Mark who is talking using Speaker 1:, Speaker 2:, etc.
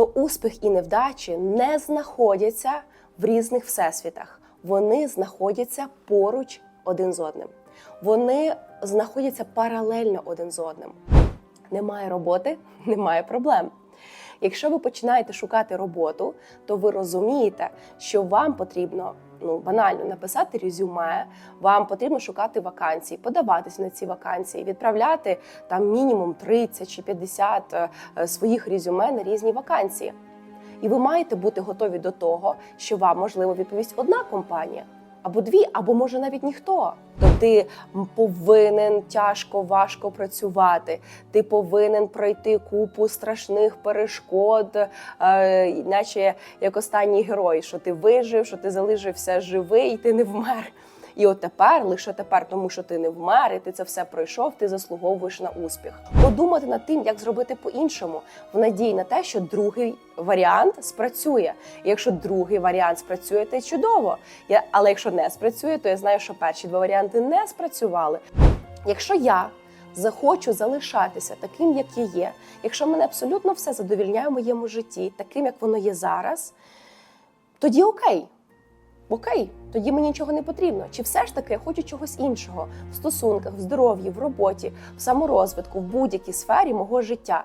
Speaker 1: то успіх і невдачі не знаходяться в різних всесвітах. Вони знаходяться поруч один з одним. Вони знаходяться паралельно один з одним. Немає роботи, немає проблем. Якщо ви починаєте шукати роботу, то ви розумієте, що вам потрібно ну банально написати резюме, вам потрібно шукати вакансії, подаватися на ці вакансії, відправляти там мінімум 30 чи 50 е, е, своїх резюме на різні вакансії. І ви маєте бути готові до того, що вам можливо відповість одна компанія. Або дві, або може навіть ніхто. Ти повинен тяжко, важко працювати. Ти повинен пройти купу страшних перешкод, е, наче як останній герой, що ти вижив, що ти залишився живий, і ти не вмер. І от тепер, лише тепер, тому що ти не вмер, і ти це все пройшов, ти заслуговуєш на успіх. Подумати над тим, як зробити по-іншому, в надії на те, що другий варіант спрацює. І якщо другий варіант спрацює, то чудово. Я, але якщо не спрацює, то я знаю, що перші два варіанти не спрацювали. Якщо я захочу залишатися таким, як я є, якщо мене абсолютно все задовільняє в моєму житті, таким, як воно є зараз, тоді окей. Окей, тоді мені нічого не потрібно. Чи все ж таки я хочу чогось іншого в стосунках, в здоров'ї, в роботі, в саморозвитку, в будь-якій сфері мого життя?